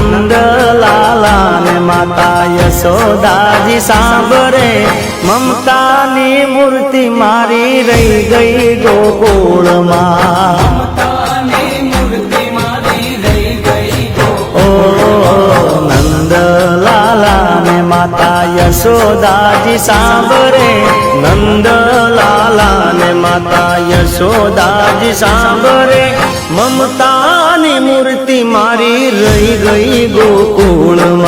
નંદલાલા ને માતા યશોદાજી સાંભળે. મમતાની મૂર્તિ મારી રહી ગઈ ગોકુળમાં. માતા યશોદાજી સાંભળે. નંદલાલા ને માતા યશોદાજી સાંભળે મમતાની મૂર્તિ મારી રહી ગઈ ગોકુળમાં.